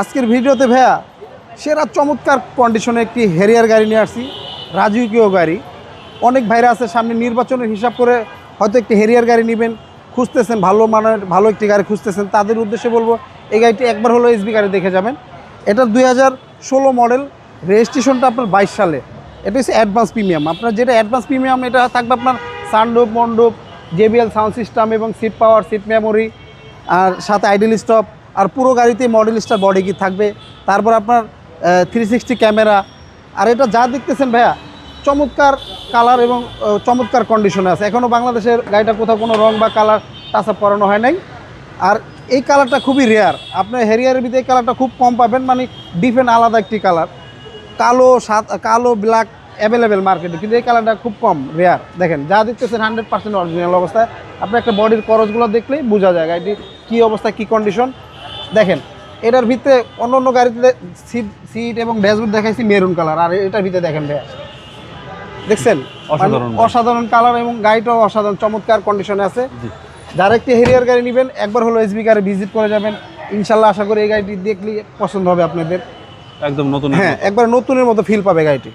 আজকের ভিডিওতে ভাইয়া সেরা চমৎকার কন্ডিশনে একটি হেরিয়ার গাড়ি নিয়ে আসছি রাজকীয় গাড়ি। অনেক ভাইরা আছে সামনে নির্বাচনের হিসাব করে হয়তো একটি হেরিয়ার গাড়ি নেবেন, খুঁজতেছেন, ভালো মানের, ভালো একটি গাড়ি খুঁজতেছেন। তাদের উদ্দেশ্যে বলব, এই গাড়িটি একবার হলো এসবি গাড়ি দেখে যাবেন। এটা দুই হাজার ষোলো মডেল রেজিস্ট্রেশনটা আপনার বাইশ সালে। এটা হচ্ছে অ্যাডভান্স প্রিমিয়াম আপনার যেটা অ্যাডভান্স প্রিমিয়াম এটা থাকবে আপনার সানডোপ মন্ডপ জেবিএল সাউন্ড সিস্টেম এবং সিট পাওয়ার সিট মেমোরি আর সাথে আইডেল স্টপ আর পুরো গাড়িতে মডেল স্টার বডি কি থাকবে? তারপর আপনার থ্রি সিক্সটি ক্যামেরা আর এটা যা দেখতেছেন ভাইয়া, চমৎকার কালার এবং চমৎকার কন্ডিশনে আছে। এখনও বাংলাদেশের গাড়িটা কোথাও কোনো রং বা কালার টাচ আপ করানো হয় নাই। আর এই কালারটা খুবই রেয়ার আপনার হেরিয়ারের ভিতরে এই কালারটা খুব কম পাবেন মানে ডিফেন্ট আলাদা একটি কালার কালো, সাত, কালো ব্ল্যাক অ্যাভেলেবেল মার্কেটে কিন্তু এই কালারটা খুব কম রেয়ার দেখেন, যা দেখতেছেন হান্ড্রেড পার্সেন্ট অরিজিনাল অবস্থায়। আপনি একটা বডির করজগুলো দেখলেই বোঝা যায় গাড়িটি কী অবস্থা, কী কন্ডিশন দেখেন এটার ভিতরে অন্য অন্য গাড়িতে সিট সিট এবং ড্যাশবোর্ড দেখাইছি মেরুন কালার আর এটার ভিতরে দেখেন ভাইয়া। দেখছেন? অসাধারণ মানে অসাধারণ কালার এবং গাড়িটাও অসাধারণ চমৎকার কন্ডিশনে আছে। যারা একটি হেরিয়ার গাড়ি নেবেন একবার হলো এসবি গাড়ি ভিজিট করে যাবেন। ইনশাল্লাহ আশা করি এই গাড়িটি দেখলে পছন্দ হবে আপনাদের। একদম নতুন হ্যাঁ একবার নতুনের মতো ফিল পাবে গাড়িটি।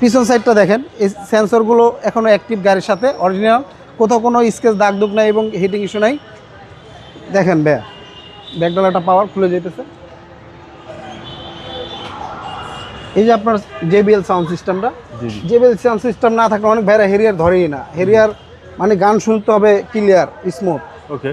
পিছন সাইডটা দেখেন এই সেন্সরগুলো এখনও অ্যাক্টিভ গাড়ির সাথে অরিজিনাল কোথাও কোনো স্কেচ দাগ দুগ নাই এবং হিটিং ইস্যু নাই। দেখেন ব্যা ব্যাকডলাটা পাওয়ার খুলে যেতেছে এই যে আপনার জেবিএল সাউন্ড সিস্টেমটা জেবিএল সাউন্ড সিস্টেম না থাকলে অনেক ভাইরা হেরিয়ার ধরেই না। হেরিয়ার মানে গান শুনতে হবে ক্লিয়ার স্মুথ ওকে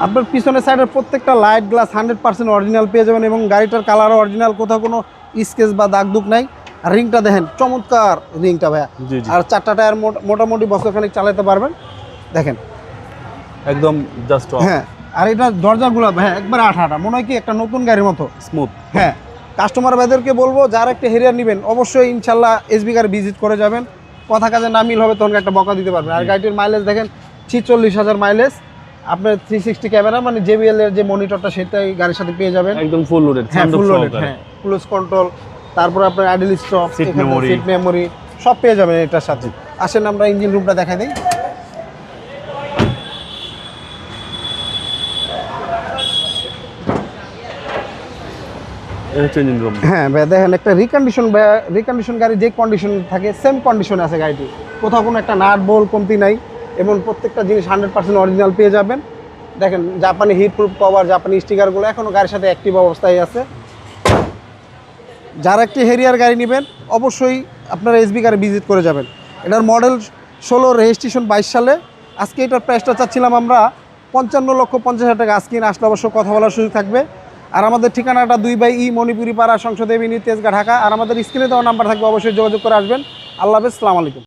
আপনার পিছনের সাইডের প্রত্যেকটা light glass hundred percent original পেয়ে যাবেন এবং গাড়িটার কালারও অরিজিনাল কোথাও কোনো স্কেচ বা দাগ দুগ নাই। আর রিংটা দেখেন চমৎকার রিংটা ভাইয়া। আর চারটা টায়ার মোট- মোটামুটি বছরখানিক চালাতে পারবেন। দেখেন একদম জাস্ট হ্যাঁ আর এটা দরজাগুলো হ্যাঁ একবার আঠা আঠা মনে হয় কি একটা নতুন গাড়ির মতো। স্মুথ হ্যাঁ কাস্টমার ভাইদেরকে বলব যারা একটা হেরিয়ার নেবেন অবশ্যই ইনশাল্লাহ এসবি গাড়ি ভিজিট করে যাবেন। কথা কাজে না মিল হবে তখন একটা বকা দিতে পারবেন। আর গাড়িটির মাইলেজ দেখেন ছিচল্লিশ হাজার মাইলেজ আপনার থ্রি সিক্সটি ক্যামেরা মানে জেবিএল এর যে মনিটরটা সেটাই গাড়ির সাথে পেয়ে যাবেন। একদম ফুল লোডেড হ্যাঁ ফুল লোডেড হ্যাঁ ক্লোজ কন্ট্রোল তারপর আপনার আইডেল স্টপ। সিট মেমোরি সব পেয়ে যাবেন এটার সাথে। আসেন আমরা ইঞ্জিন রুমটা দেখাই দিই এটা হচ্ছে ইঞ্জিন রুম হ্যাঁ ভাই দেখেন একটা রিকন্ডিশন রিকন্ডিশন গাড়ি যে কন্ডিশন থাকে সেম কন্ডিশনে আছে গাড়িটি। কোথাও কোনো একটা নাট বোল কমতি নাই এবং প্রত্যেকটা জিনিস হান্ড্রেড পার্সেন্ট অরিজিনাল পেয়ে যাবেন। দেখেন, জাপানি হিট প্রুফ কভার জাপানি স্টিকারগুলো এখনও গাড়ির সাথে অ্যাক্টিভ অবস্থায় আছে। যারা একটি হেরিয়ার গাড়ি নেবেন, অবশ্যই আপনারা এসবি গাড়ি ভিজিট করে যাবেন। এটার মডেল ষোলো রেজিস্ট্রেশন বাইশ সালে। আজকে এটার প্রাইসটা চাচ্ছিলাম আমরা পঞ্চান্ন লক্ষ পঞ্চাশ হাজার টাকা। আজকে আসলে অবশ্য কথা বলার সুযোগ থাকবে। আর আমাদের ঠিকানাটা দুই বাই ই মণিপুরি পাড়া সংসদ এভিনিউ তেজগা, ঢাকা। আর আমাদের স্ক্রিনে দেওয়া নাম্বার থাকবে, অবশ্যই যোগাযোগ করে আসবেন। আল্লাহ হাফেজ আলাইকুম।